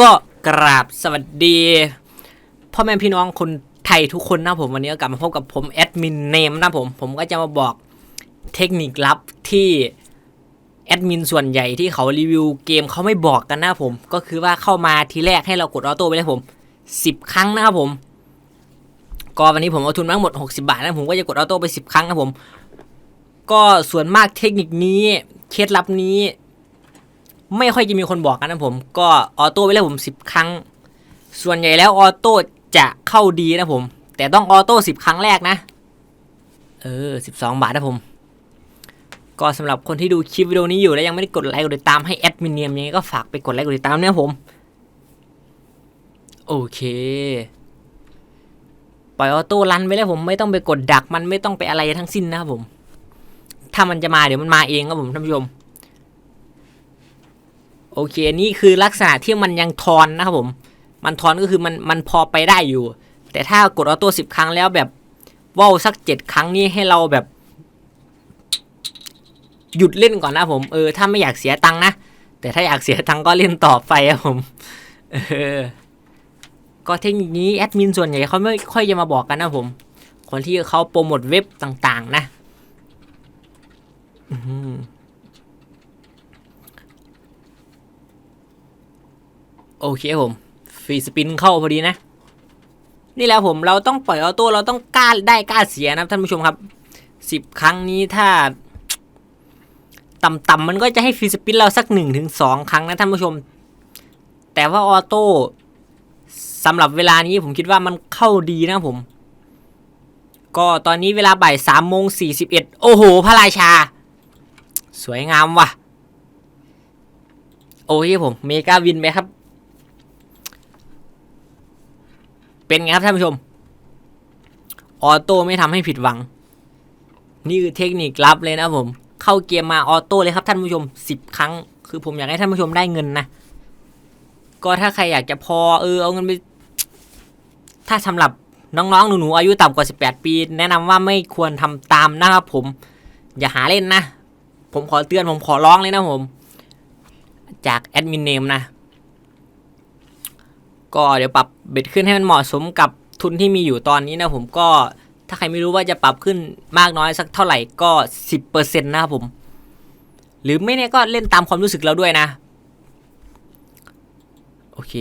ก็กราบสวัสดีพ่อแม่พี่น้องคนไทยทุกคนนะผมวันนี้ก็กลับมาพบกับผมแอดมินเนมนะผม ผมก็จะมาบอกเทคนิคลับที่แอดมินส่วนใหญ่ที่เขารีวิวเกมเขาไม่บอกกันนะผม ก็คือว่าเข้ามาทีแรกให้เรากดออโต้ไปเลยผม 10 ครั้งนะครับผม ก็วันนี้ผมเอาทุนมาทั้งหมด 60 บาทนะผมก็จะกดออโต้ไป 10 ครั้งนะผม ก็ส่วนมากเทคนิคนี้เคล็ดลับนี้ ไม่ค่อยจะมีคนบอกกันนะผม ก็ออโต้ไปเลยผม 10 ครั้ง ส่วนใหญ่แล้วออโต้จะเข้าดีนะผม แต่ต้องออโต้10 ครั้งแรกนะ เออ 12 บาทนะผม ก็สำหรับคนที่ดูคลิปวิดีโอนี้อยู่แล้วยังไม่ได้กดไลค์กดติดตามให้แอดมินเนียมยังไงก็ฝากไปกดไลค์กดติดตามเนี่ยผม โอเคปล่อยออโต้รันไปเลยผมไม่ต้องไปกดดักมันไม่ต้องไปอะไรทั้งสิ้นนะครับผม ถ้ามันจะมาเดี๋ยวมันมาเองครับผมท่านผู้ชม โอเคนี่คือลักษณะที่มันยังทอนนะครับผม มันทอนก็คือมันมันพอไปได้อยู่ แต่ถ้ากดออโต้สิบครั้งแล้วแบบว่าวสักเจ็ดครั้งนี้ให้เราแบบ หยุดเล่นก่อนนะผมเออถ้าไม่อยากเสียตังค์นะ แต่ถ้าอยากเสียตังค์ก็เล่นต่อไปครับผมเออก็เทคนิคนี้แอดมินส่วนใหญ่เขาไม่ค่อยจะมาบอกกันนะผม คนที่เขาโปรโมทเว็บต่างๆ นะ อืม โอเคครับผมฟรีสปินเข้าพอดีนะ นี่แหละผมเราต้องปล่อยออโต้เราต้องกล้าได้กล้าเสียนะครับท่านผู้ชมครับสิบครั้งนี้ถ้าต่ำๆมันก็จะให้ฟรีสปินเราสักหนึ่งถึงสองครั้งนะท่านผู้ชม แต่ว่าออโต้สำหรับเวลานี้ผมคิดว่ามันเข้าดีนะผม ก็ตอนนี้เวลาบ่ายสามโมงสี่สิบเอ็ดโอ้โห พระราชา สวยงามว่ะ โอเคผม เมกาวินไหมครับ เป็นไงครับท่านผู้ชม ออโต้ไม่ทำให้ผิดหวัง นี่คือเทคนิคลับเลยนะผม เข้าเกมมาออโต้เลยครับท่านผู้ชมสิบครั้ง คือผมอยากให้ท่านผู้ชมได้เงินนะ ก็ถ้าใครอยากจะพอเออเอาเงินไป ถ้าสำหรับน้องๆหนูๆอายุต่ำกว่า 18 ปี แนะนำว่าไม่ควรทำตามนะครับผม อย่าหาเล่นนะ ผมขอเตือนผมขอร้องเลยนะผม จากแอดมินเนมนะ ก็เดี๋ยวปรับเบ็ดขึ้นให้มันเหมาะสมกับทุนที่มีอยู่ตอนนี้นะผมก็ถ้าใครไม่รู้ว่าจะปรับขึ้นมากน้อยสักเท่าไหร่ก็สิบเปอร์เซ็นต์นะครับผม หรือไม่เนี่ยก็เล่นตามความรู้สึกเราด้วยนะ โอเค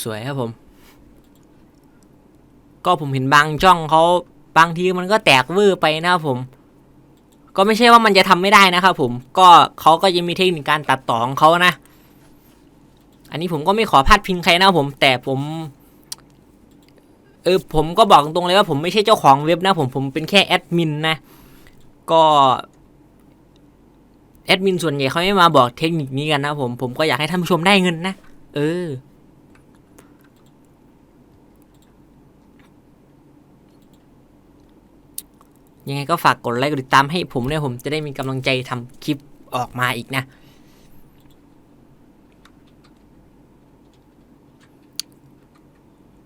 สวยครับผม ก็ผมเห็นบางช่องเขาบางทีมันก็แตกเวอร์ไปนะครับผม ก็ไม่ใช่ว่ามันจะทำไม่ได้นะครับผม ก็เขาก็ยังมีเทคนิคการตัดต่อของเขานะ อันนี้ผมก็ไม่ขอพาดพิงใครนะผม แต่ผม เออผมก็บอกตรงเลยว่าผมไม่ใช่เจ้าของเว็บนะผมผมเป็นแค่แอดมินนะ ก็แอดมินส่วนใหญ่เขาไม่มาบอกเทคนิคนี้กันนะผมผมก็อยากให้ท่านผู้ชมได้เงินนะ เออ ยังไงก็ฝากกดไลค์กดติดตามให้ผมด้วยผมจะได้มีกำลังใจทำคลิปออกมาอีกนะ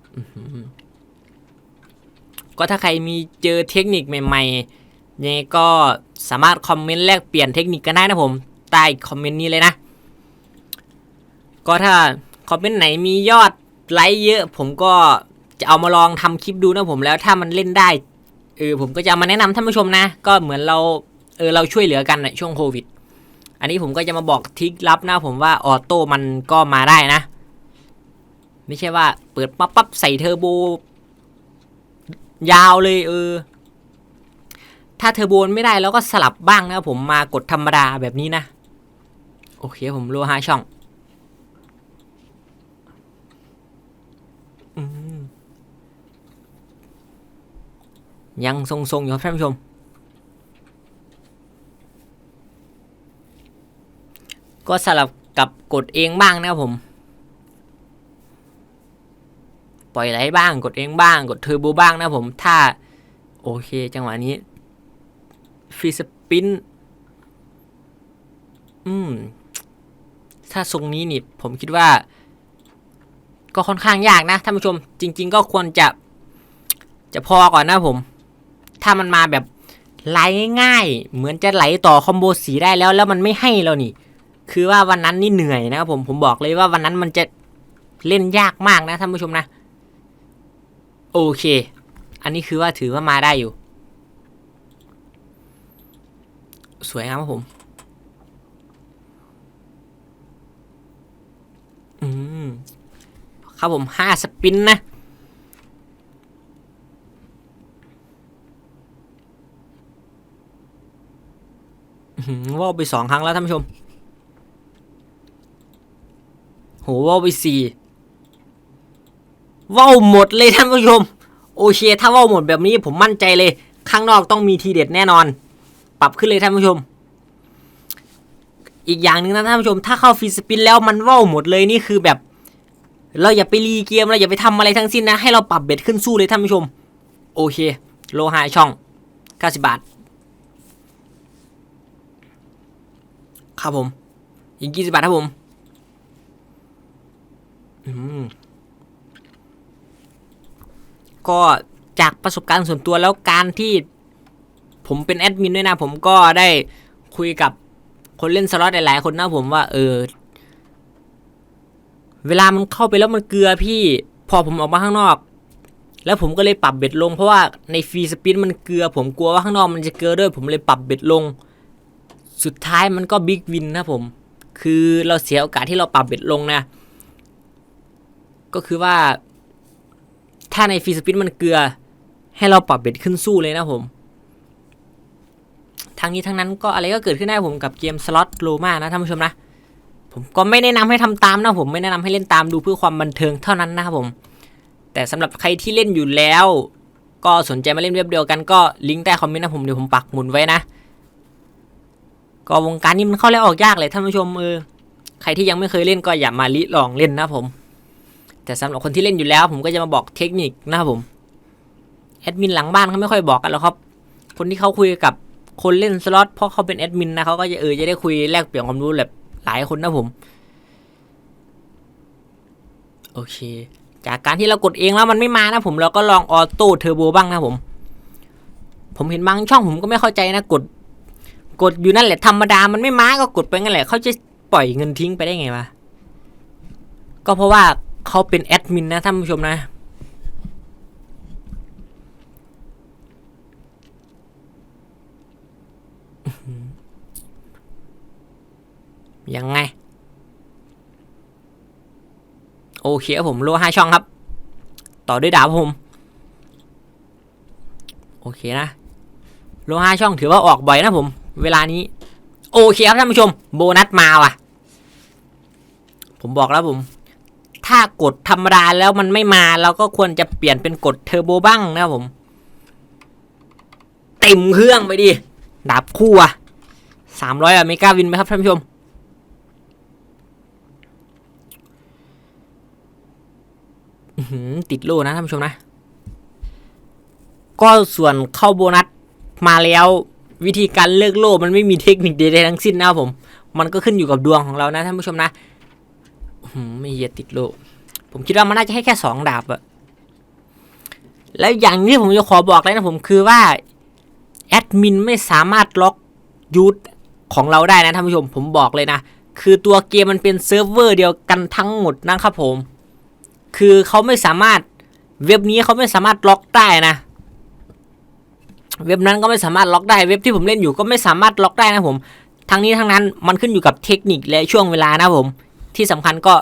อื้อหือ ก็ถ้าใครมีเจอเทคนิคใหม่ๆยังไงก็สามารถคอมเมนต์แลกเปลี่ยนเทคนิคกันได้นะผมใต้คอมเมนต์นี้เลยนะ ก็ถ้าคอมเมนต์ไหนมียอดไลค์เยอะ ผมก็จะเอามาลองทำคลิปดูนะผมแล้วถ้ามันเล่นได้เออผมก็จะามาแนะนำท่านผู้ชมนะ ก็เหมือนเราเออเราช่วยเหลือกันในช่วงโควิด อันนี้ผมก็จะมาบอกทริคลับนะผมว่าออโต้มันก็มาได้นะ ไม่ใช่ว่า เปิดปั๊บปั๊บใส่เทอร์โบ ยาวเลยเออ ถ้าเทอร์โบไม่ได้แล้วก็สลับบ้างนะผมมากดธรรมดาแบบนี้นะ โอเคผมรู้ห้าช่องอยังทรงๆอยู่ครับท่านผู้ชม ก็สลับกับกดเองบ้างนะครับผม ป ล่อยไหลบ้าง กดเองบ้าง กดเทอร์โบบ้างนะผม ถ้า โอเค จังหวะนี้ฟรีสปิน อืม ถ้าทรงนี้นี่ ผมคิดว่า ก็ค่อนข้างยากนะท่านผู้ชม จริง ๆ ก็ควรจะ จะพอก่อนนะผม ถ้ามันมาแบบไหลง่าย เหมือนจะไหลต่อคอมโบสีได้แล้ว แล้วมันไม่ให้เรานี่ คือว่าวันนั้นนี่เหนื่อยนะครับผม ผมบอกเลยว่าวันนั้นมันจะเล่นยากมากนะท่านผู้ชมนะ โอเค อันนี้คือว่าถือว่ามาได้อยู่ สวยงามครับผม อืม ครับผมห้าสปินนะ ว่าไปสองครั้งแล้วท่านผู้ชม โหว่าไปสี่ ว่าวหมดเลยท่านผู้ชม โอเค ถ้าว่าวหมดแบบนี้ผมมั่นใจเลย ข้างนอกต้องมีทีเด็ดแน่นอน ปรับขึ้นเลยท่านผู้ชม อีกอย่างหนึ่งนะท่านผู้ชม ถ้าเข้าฟรีสปินแล้วมันว่าวหมดเลยนี่คือแบบ เราอย่าไปรีเกมเราอย่าไปทำอะไรทั้งสิ้นนะ ให้เราปรับเบ็ดขึ้นสู้เลยท่านผู้ชม โอเค โลหะช่อง90บาทครับผมอีก20บาทครับผม อืม ก็จากประสบการณ์ส่วนตัวแล้วการที่ผมเป็นแอดมินด้วยนะ ผมก็ได้คุยกับคนเล่นสล็อตหลายๆคนนะผมว่า เออ เวลามันเข้าไปแล้วมันเกลือพี่ พอผมออกมาข้างนอก แล้วผมก็เลยปรับเบ็ดลง เพราะว่าในฟรีสปินมันเกลือ ผมกลัวว่าข้างนอกมันจะเกลือด้วย ผมเลยปรับเบ็ดลง สุดท้ายมันก็บิ๊กวินนะผม คือเราเสียโอกาสที่เราปรับเบ็ดลงนะ ก็คือว่า ถ้าในฟรีสปินมันเกลือ ให้เราปรับเบ็ดขึ้นสู้เลยนะผมทางนี้ทั้งนั้นก็อะไรก็เกิดขึ้นได้ผมกับเกมสล็อตโลมานะท่านผู้ชมนะ ผมก็ไม่แนะนำให้ทำตามนะผมไม่แนะนำให้เล่นตามดูเพื่อความบันเทิงเท่านั้นนะครับผม แต่สำหรับใครที่เล่นอยู่แล้ว ก็สนใจมาเล่นเว็บเดียวกันก็ลิงก์ใต้คอมเมนต์นะผมเดี๋ยวผมปักหมุนไว้นะ ก็วงการนี้มันเข้าแล้วออกยากเลยท่านผู้ชมเออใครที่ยังไม่เคยเล่นก็อย่ามาลิลองเล่นนะผม แต่สำหรับคนที่เล่นอยู่แล้ว ผมก็จะมาบอกเทคนิคนะครับผมแอดมินหลังบ้านเขาไม่ค่อยบอกกันหรอกครับ คนที่เขาคุยกับคนเล่นสล็อตเพราะเขาเป็นแอดมินนะเขาก็จะเออจะได้คุยแลกเปลี่ยนความรู้แบบหลายคนนะผม โอเค จากการที่เรากดเองแล้วมันไม่มานะผมเราก็ลองออโต้เทอร์โบบ้างนะผม ผมเห็นบางช่องผมก็ไม่เข้าใจนะกด กดอยู่นั่นแหละธรรมดามันไม่มาก็กดไปงั้นแหละเขาจะปล่อยเงินทิ้งไปได้ไงวะก็เพราะว่า เขาเป็นแอดมินนะท่านผู้ชมนะ ยังไง โอเคครับผมโลห้าช่องครับ ต่อด้วยดาบผม โอเคนะโลห้าช่องถือว่าออกบ่อยนะผม เวลานี้ โอเคครับท่านผู้ชม โบนัสมาว่ะ ผมบอกแล้วผม ถ้ากดธรรมดาแล้วมันไม่มาเราก็ควรจะเปลี่ยนเป็นกดเทอร์โบบ้างนะผม เต็มเครื่องไปดิดาบคู่อะสามร้อยอะเมกาวินไหมครับท่านผู้ชมติดโล่นะท่านผู้ชมนะ ก็ส่วนเข้าโบนัสมาแล้ววิธีการเลิกโล่มันไม่มีเทคนิคใดๆทั้งสิ้นนะครับผม มันก็ขึ้นอยู่กับดวงของเรานะท่านผู้ชมนะ ไม่เหี้ยติดโล่ผมคิดว่ามันน่าจะให้แค่สองดาบอะแล้วอย่างที่ผมจะขอบอกเลยนะผมคือว่าแอดมินไม่สามารถล็อกยูทของเราได้นะท่านผู้ชมผมบอกเลยนะ คือตัวเกมมันเป็นเซิร์ฟเวอร์เดียวกันทั้งหมดนะครับผม คือเขาไม่สามารถเว็บนี้เขาไม่สามารถล็อกได้นะ เว็บนั้นก็ไม่สามารถล็อกได้เว็บที่ผมเล่นอยู่ก็ไม่สามารถล็อกได้นะผม ทั้งนี้ทั้งนั้นมันขึ้นอยู่กับเทคนิคและช่วงเวลานะผม ที่สำคัญก็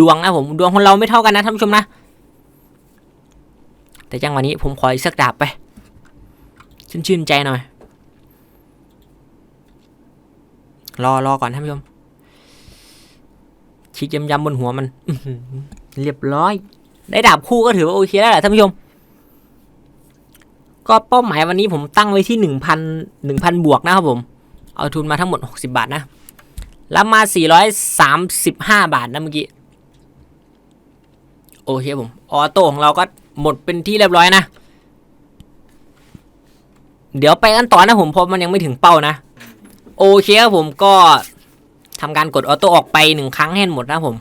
ดวงนะผมดวงของเราไม่เท่ากันนะท่านผู้ชมนะ แต่จังหวะนี้ผมขออีกสักดาบไปชื่นชื่นใจหน่อย รอรอก่อนท่านผู้ชมชิกยำยำบนหัวมันเรียบร้อย ได้ดาบคู่ก็ถือว่าโอเคแล้วแหละท่านผู้ชม ก็เป้าหมายวันนี้ผมตั้งไว้ที่หนึ่งพันหนึ่งพันบวกนะครับผม เอาทุนมาทั้งหมดหกสิบาทนะ แล้วมาสี่ร้อยสามสิบาบาทนะเมื่อกี้ โอเคผม ออโต้ของเราก็หมดเป็นที่เรียบร้อยนะ เดี๋ยวไปกันต่อนะผมเพราะมันยังไม่ถึงเป้านะ โอเคครับผมก็ทำการกดออโต้ออกไปหนึ่งครั้งให้หมดนะผม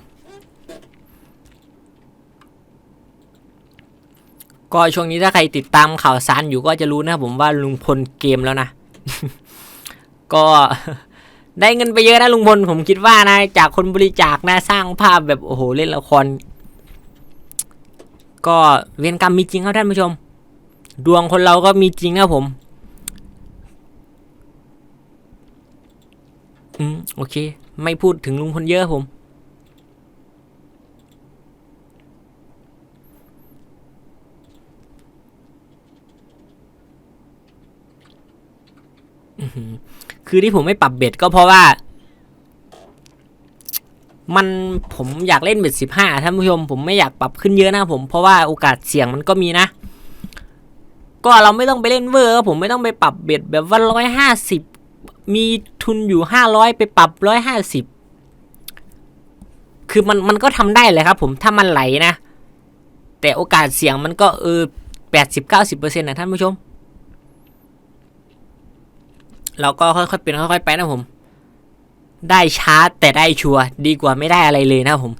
ก็ช่วงนี้ถ้าใครติดตามข่าวสารอยู่ก็จะรู้นะผมว่าลุงพลเกมแล้วนะ ก็ ได้เงินไปเยอะนะลุงพลผมคิดว่านะ จากคนบริจาคนะสร้างภาพแบบโอ้โหเล่นละคร ก็เวรกรรมมีจริงครับท่านผู้ชม ดวงคนเราก็มีจริงครับผม อืมโอเค ไม่พูดถึงลุงพลเยอะผมอือ คือที่ผมไม่ปรับเบ็ดก็เพราะว่า มันผมอยากเล่นเบ็ดสิบห้าท่านผู้ชมผมไม่อยากปรับขึ้นเยอะนะผมเพราะว่าโอกาสเสี่ยงมันก็มีนะ ก็เราไม่ต้องไปเล่นเวอร์ผมไม่ต้องไปปรับเบ็ดแบบว่าร้อยห้าสิบมีทุนอยู่ห้าร้อยไปปรับร้อยห้าสิบคือมันมันก็ทำได้เลยครับ ผมถ้ามันไหลนะ แต่โอกาสเสี่ยงมันก็เออแปดสิบเก้าสิบเปอร์เซ็นต์นะท่านผู้ชม เราก็ค่อยๆเป็นค่อยๆไปนะผม ได้ช้าแต่ได้ชัวร์ดีกว่าไม่ได้อะไรเลยนะผม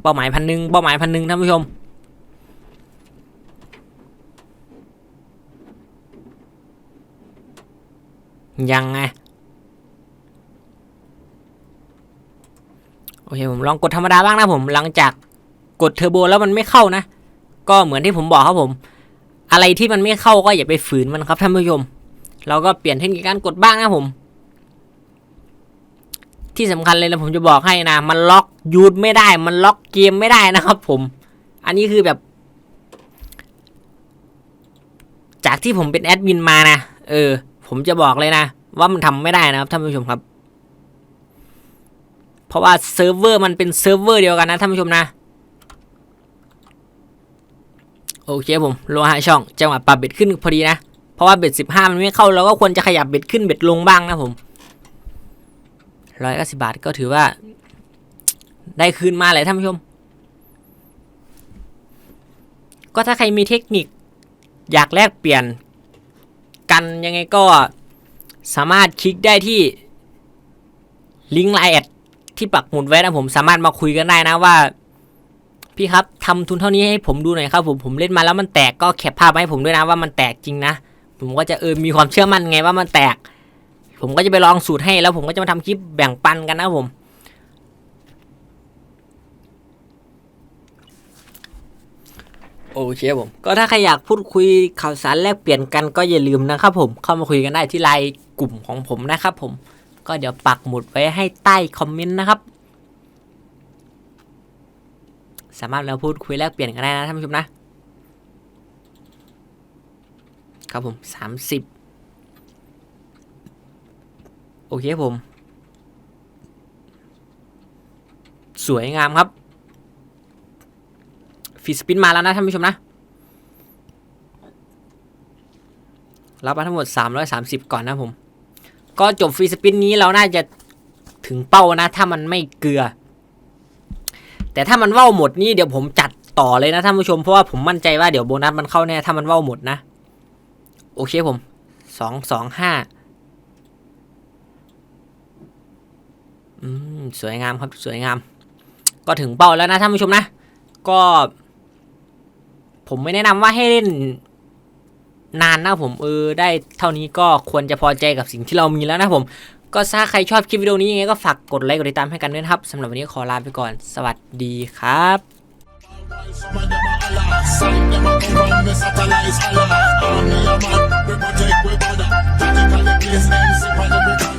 เป้าหมายพันหนึ่งเป้าหมายพันหนึ่งท่านผู้ชม ยังไง โอเคผมลองกดธรรมดาบ้างนะผม หลังจากกดเทอร์โบแล้วมันไม่เข้านะ ก็เหมือนที่ผมบอกครับผม อะไรที่มันไม่เข้าก็อย่าไปฝืนมันครับท่านผู้ชม เราก็เปลี่ยนเทคนิคการกดบ้างนะผม ที่สำคัญเลยนะผมจะบอกให้นะ มันล็อกยูทไม่ได้ มันล็อกเกมไม่ได้นะครับผม อันนี้คือแบบ จากที่ผมเป็นแอดมินมานะ เออ ผมจะบอกเลยนะ ว่ามันทำไม่ได้นะครับท่านผู้ชมครับ เพราะว่าเซิร์ฟเวอร์มันเป็นเซิร์ฟเวอร์เดียวกันนะท่านผู้ชมนะ โอเคผมโลหะช่อง จังหวะปรับเบ็ดขึ้นพอดีนะ เพราะว่าเบ็ดสิบห้ามันไม่เข้าเราก็ควรจะขยับเบ็ดขึ้นเบ็ดลงบ้างนะผมร้อยเก้าสิบาทก็ถือว่า ได้คืนมาเลยท่านผู้ชม ก็ถ้าใครมีเทคนิค อยากแลกเปลี่ยน กันยังไงก็สามารถคลิกได้ที่ลิงก์ไลน์แอดที่ปักหมุดไว้นะผมสามารถมาคุยกันได้นะว่า พี่ครับทำทุนเท่านี้ให้ผมดูหน่อยครับผมผมเล่นมาแล้วมันแตกก็แคปภาพมาให้ผมด้วยนะว่ามันแตกจริงนะ ผมก็จะเออมีความเชื่อมั่นไงว่ามันแตก ผมก็จะไปลองสูตรให้แล้วผมก็จะมาทำคลิปแบ่งปันกันนะผมโอเคผม ก็ถ้าใครอยากพูดคุยข่าวสารแลกเปลี่ยนกันก็อย่าลืมนะครับผมเข้ามาคุยกันได้ที่ไลน์กลุ่มของผมนะครับผม ก็เดี๋ยวปักหมุดไว้ให้ใต้คอมเมนต์นะครับ สามารถเราพูดคุยแลกเปลี่ยนกันได้นะท่านผู้ชมนะ ครับผมสามสิบโอเคผม สวยงามครับฟีสปินมาแล้วนะท่านผู้ชมนะ รับมาทั้งหมด 330 ก่อนนะผม ก็จบฟรีสปินนี้เราน่าจะถึงเป้านะ ถ้ามันไม่เกลือ แต่ถ้ามันเว้าหมดนี่เดี๋ยวผมจัดต่อเลยนะท่านผู้ชมเพราะว่าผมมั่นใจว่าเดี๋ยวโบนัสมันเข้าแน่ถ้ามันเว้าหมดนะ โอเคผมสองสองห้าอืมสวยงามครับสวยงาม ก็ถึงเป้าแล้วนะท่านผู้ชมนะ ก็ ผมไม่แนะนำว่าให้เล่นนานนะผมเออได้เท่านี้ก็ควรจะพอใจกับสิ่งที่เรามีแล้วนะผม ก็ถ้าใครชอบคลิปวิดีโอนี้ยังไงก็ฝากกดไลค์กดติดตามให้กันด้วยนะครับสำหรับวันนี้ขอลาไปก่อน สวัสดีครับ Some of them a Allah, some them a come from the satellites Allah. Army a man, we protect we border. Tactically place them